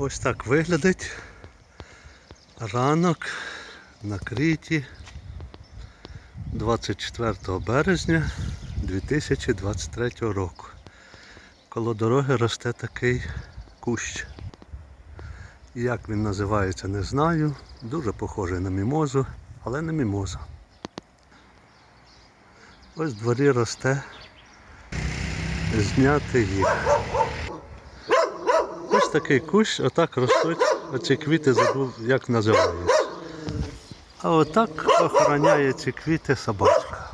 Ось так виглядить ранок на Криті 24 березня 2023 року. Коло дороги росте такий кущ. Як він називається, не знаю. Дуже похожий на мімозу, але не мімоза. Ось в дворі росте зняти їх. Ось такий кущ, отак ростуть, оці квіти забув, як називаються. А отак охороняє ці квіти собачка.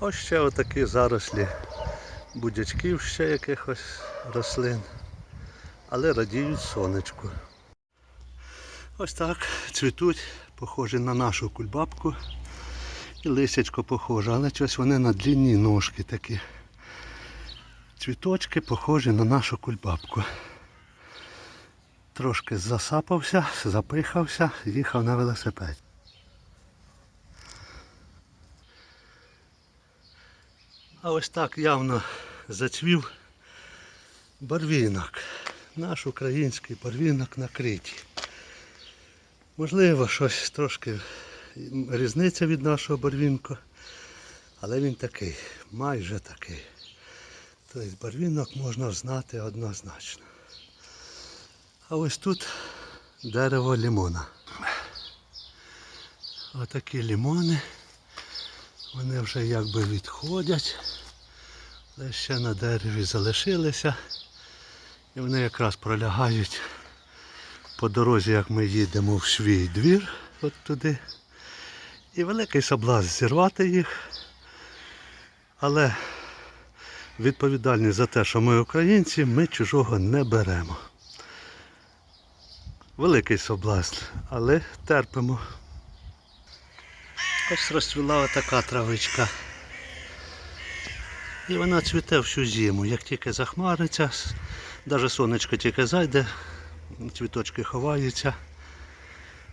Ось ще отакі зарослі будячків, ще якихось рослин. Але радіють сонечку. Ось так цвітуть, похожі на нашу кульбабку. І лисячко похоже, але щось вони на длінні ножки такі. Цвіточки похожі на нашу кульбабку. Трошки засапався, запихався, їхав на велосипеді. А ось так явно зацвів барвінок. Наш український барвінок на криті. Можливо, щось трошки різниця від нашого барвінку, але він такий, майже такий. Тобто барвінок можна знати однозначно. А ось тут дерево лимона. Отакі лимони. Вони вже якби відходять, але ще на дереві залишилися. І вони якраз пролягають по дорозі, як ми їдемо в свій двір, от туди. І великий соблазн зірвати їх. Але відповідальність за те, що ми українці, ми чужого не беремо. Великий соблазн, але терпимо. Ось розцвіла така травичка. І вона цвіте всю зиму. Як тільки захмариться, навіть сонечко тільки зайде, цвіточки ховаються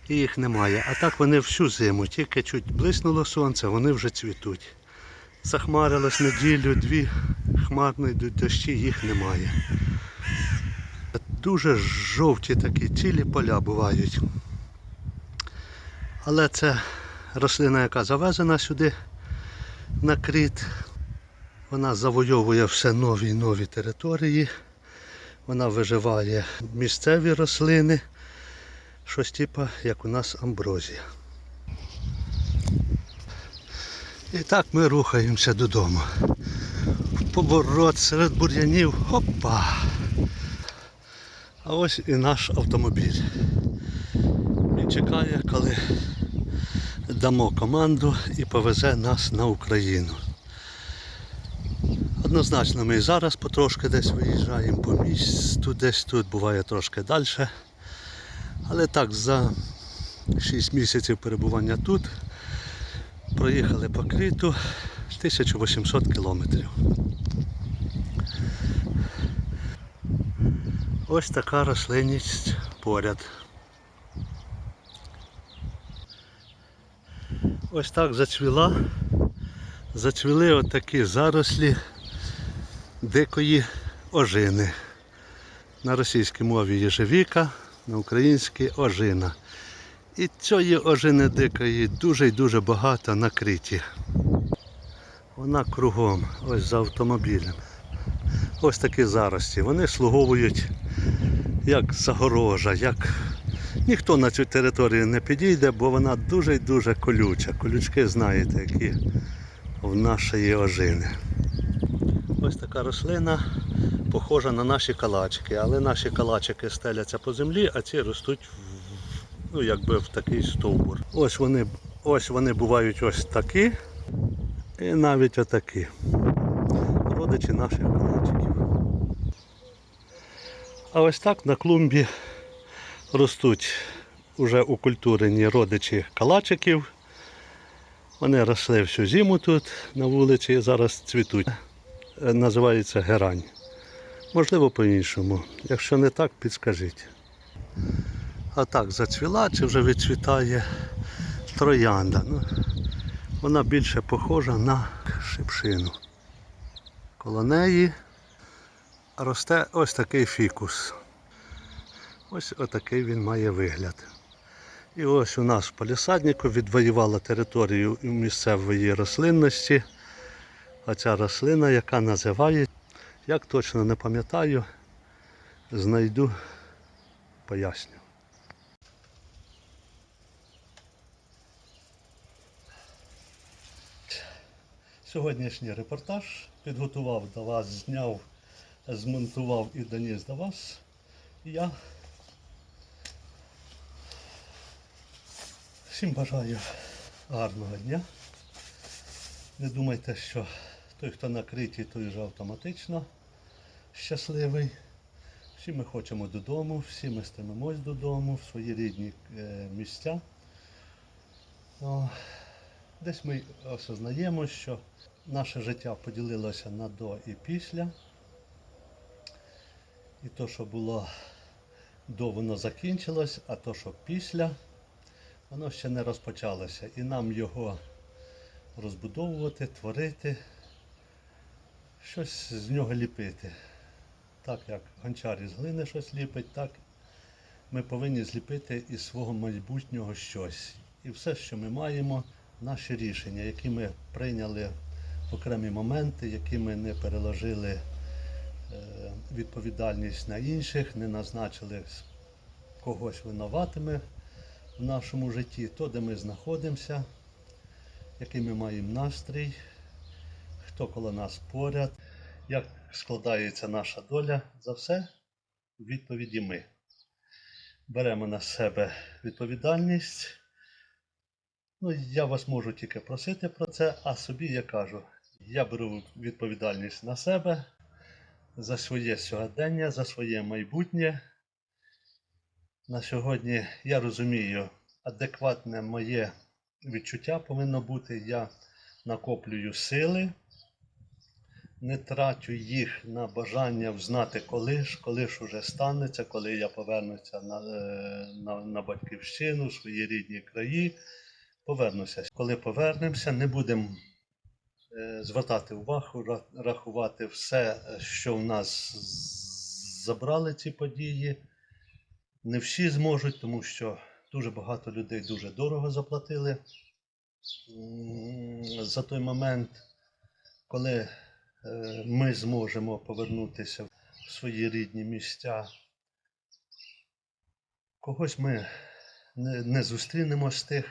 і їх немає. А так вони всю зиму, тільки чуть блиснуло сонце, вони вже цвітуть. Захмарилось неділю, дві, хмарно йдуть дощі, їх немає. Дуже жовті такі цілі поля бувають. Але це рослина, яка завезена сюди на кріт. Вона завойовує все нові і нові території. Вона виживає місцеві рослини, щось типа, як у нас амброзія. І так ми рухаємося додому. В поворот серед бур'янів. Опа! А ось і наш автомобіль. Він чекає, коли дамо команду і повезе нас на Україну. Однозначно ми зараз потрошки десь виїжджаємо по місту, десь тут буває трошки далі. Але так за 6 місяців перебування тут проїхали по криту 1800 кілометрів. Ось така рослинність поряд. Ось так зацвіла. Зацвіли отакі зарослі дикої ожини. На російській мові єжевіка, на українській ожина. І цієї ожини дикої дуже і дуже багато на криті. Вона кругом, ось за автомобілем. Ось такі зарості. Вони слуговують як загорожа, як ніхто на цю територію не підійде, бо вона дуже і дуже колюча. Колючки знаєте, які в нашої ожини. Ось така рослина похожа на наші калачики, але наші калачики стеляться по землі, а ці ростуть ну, якби в такий стовбур. Ось вони, ось вони бувають ось такі і навіть отакі. Родичі наших. А ось так на клумбі ростуть уже укультурені родичі калачиків. Вони росли всю зиму тут на вулиці і зараз цвітуть. Е, Називається герань. Можливо, по-іншому. Якщо не так, підскажіть. А так зацвіла чи вже відцвітає троянда. Ну, вона більше похожа на шипшину. Коло неї росте ось такий фікус. Ось отакий він має вигляд. І ось у нас в палісаднику відвоювала територію місцевої рослинності. Оця рослина, яка називає, як точно не пам'ятаю, знайду, поясню. Сьогоднішній репортаж підготував до вас, зняв, змонтував і доніс до вас. Я всім бажаю гарного дня. Не думайте, що той, хто накритий, той вже автоматично щасливий. Всі ми хочемо додому, всі ми стремимось додому, в свої рідні е, місця. О, Десь ми осознаємо, що наше життя поділилося на до і після. І то, що було до, воно закінчилось, а то, що після, воно ще не розпочалося. І нам його розбудовувати, творити, щось з нього ліпити. Так як гончар із глини щось ліпить, так ми повинні зліпити із свого майбутнього щось. І все, що ми маємо, наші рішення, які ми прийняли в окремі моменти, які ми не переложили відповідальність на інших, не назначили когось винуватими в нашому житті, то, де ми знаходимося, який ми маємо настрій, хто коло нас поряд, як складається наша доля, за все у відповіді ми. Беремо на себе відповідальність. Ну, я вас можу тільки просити про це, а собі я кажу, я беру відповідальність на себе за своє сьогодення, за своє майбутнє. На сьогодні я розумію, адекватне моє відчуття повинно бути. Я накоплюю сили, не трачу їх на бажання взнати, коли ж, коли ж уже станеться, коли я повернуся на, е, на, на батьківщину, свої рідні краї. Повернуся. Коли повернемося, не будемо звертати увагу, рахувати все, е, що в нас забрали ці події. Не всі зможуть, тому що дуже багато людей дуже дорого заплатили за той момент, коли е, ми зможемо повернутися в свої рідні місця. Когось ми не зустрінемо з тих,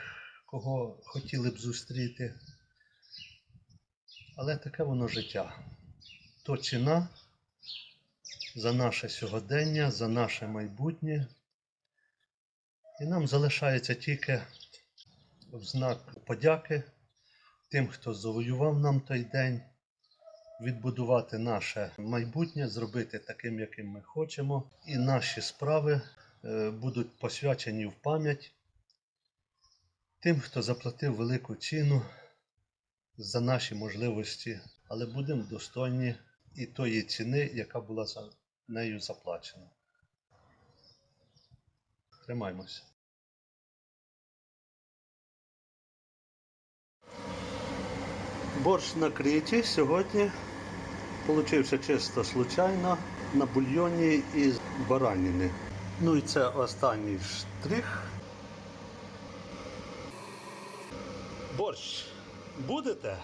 кого хотіли б зустріти. Але таке воно життя. То ціна за наше сьогодення, за наше майбутнє. І нам залишається тільки в знак подяки тим, хто завоював нам той день, відбудувати наше майбутнє, зробити таким, яким ми хочемо. І наші справи е, будуть посвячені в пам'ять тим, хто заплатив велику ціну за наші можливості, але будемо достойні і тої ціни, яка була за нею заплачена. Тримаймося. Борщ на сьогодні получився чисто случайно на бульйоні із бараніни. Ну і це останній штрих. Борщ будете?